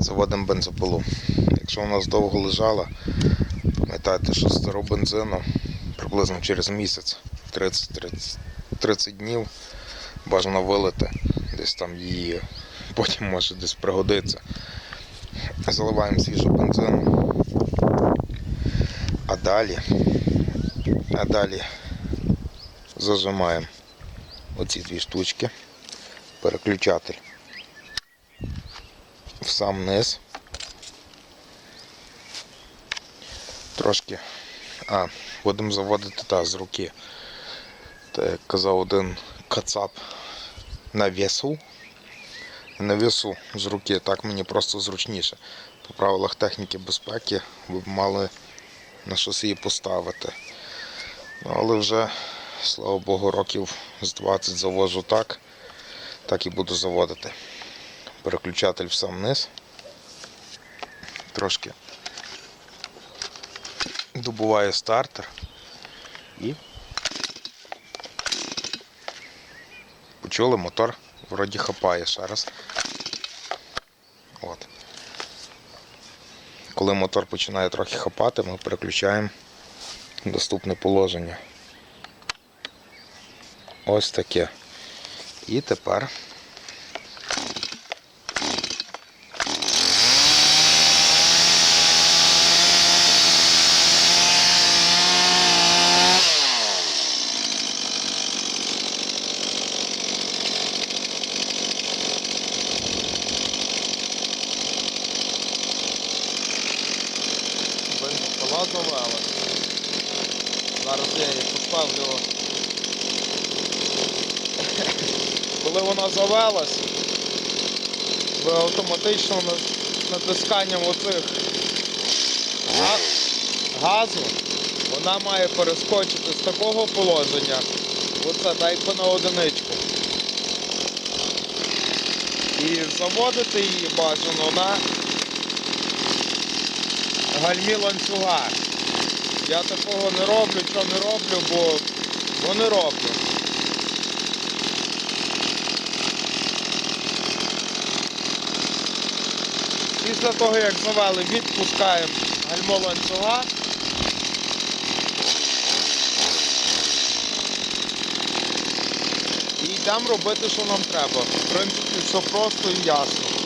Заводимо бензопилу. Якщо нас довго лежала, пам'ятайте, що стару бензину приблизно через місяць, 30-30 30 днів бажано вилити, десь там її потім може десь пригодиться. Заливаємо свіжу бензину. А далі, а далі зажимаємо оці дві штучки, переключатель сам низ. Трошки. А, будемо заводити та з руки. Та як казав один кацап на весу. На весу з руки, так мені просто зручніше. По правилах техніки безпеки ви б мали на щось її поставити. Ну, але вже, слава Богу, років з 20 завожу так, так і буду заводити. Переключатель в сам низ. Трошки добуває стартер і почули мотор вроді хапає ще раз. От. Коли мотор починає трохи хапати, ми переключаємо доступне положення. Ось таке. І тепер Бензопила завела. Зараз я її поставлю. Коли вона завелась, ви автоматично на- натисканням оцих газу вона має перескочити з такого положення. Оце так якби на одиничку. І заводити її бажано на гальмі ланцюга. Я такого не роблю, що не роблю, бо, бо не роблю. Після того, як завели, відпускаємо гальмо ланцюга. І йдемо робити, що нам треба. В принципі, все просто і ясно.